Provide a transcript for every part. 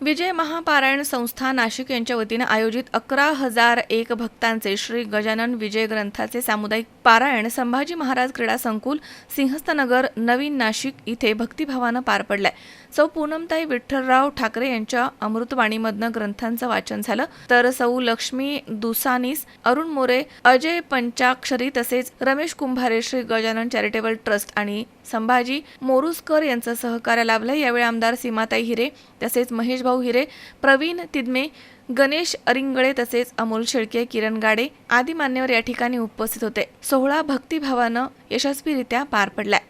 विजय महापारायण संस्था नाशिक यांच्या वतीनं आयोजित अकरा हजार एक भक्तांचे श्री गजानन विजय ग्रंथाचे सामुदायिक पारायण संभाजी महाराज क्रीडा संकुल सिंहस्थनगर नवीन नाशिक इथे भक्तिभावानं पार पडलाय. सौ पूनमताई विठ्ठलराव ठाकरे यांच्या अमृतवाणीमधनं ग्रंथांचं वाचन झालं. तर सौ लक्ष्मी दुसानीस अरुण मोरे अजय पंचाक्षरी तसेच रमेश कुंभारे श्री गजानन चॅरिटेबल ट्रस्ट आणि संभाजी मोरुसकर यांचं सहकार्य लाभलं यावेळी आमदार सीमाताई हिरे तसेच महेश भाऊ हिरे प्रवीण तिदमे गणेश अरिंगळे तसेच अमोल शेळके किरण गाडे आदी मान्यवर या ठिकाणी उपस्थित होते. सोहळा भक्तिभावानं यशस्वीरित्या पार पडलाय.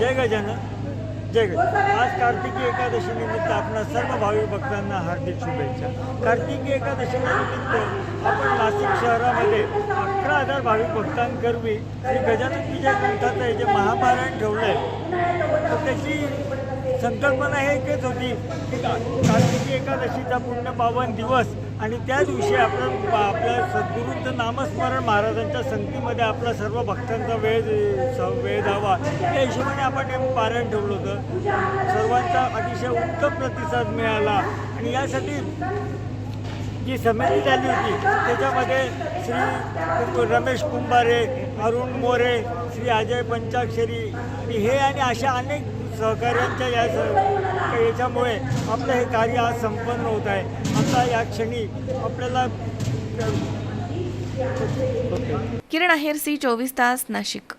जय गजानन. जय गजानन. आज कार्तिकी एकादशी निमित्त आपण सर्व भाविक भक्तांना हार्दिक शुभेच्छा. कार्तिकी एकादशीनिमित्त आपण नाशिक शहरामध्ये अकरा हजार भाविक भक्तांकरवी श्री गजानन विजय ग्रंथाचं जे महापारायण ठेवलं आहे त्याची संकल्पना हे एकच होती की कार्तिकी एकादशीचा पुण्य पावन दिवस आणि त्या दिवशी आपण आपल्या सद्गुरूंचं नामस्मरण महाराजांच्या संगतीमध्ये आपला सर्व भक्तांचा वेळ स- वेळ जावा या हिशोबाने आपण हे पारायण ठेवलं होतं. सर्वांचा अतिशय उत्तम प्रतिसाद मिळाला. आणि यासाठी जी समिती झाली होती त्याच्यामध्ये श्री रमेश कुंभारे अरुण मोरे श्री अजय पंचाक्षरी हे आणि अशा अनेक सहकार्यांच्या या स- याच्यामुळे आपलं हे कार्य आज संपन्न होत आहे. आता या क्षणी आपल्याला किरण आहेर सी चोवीस तास नाशिक.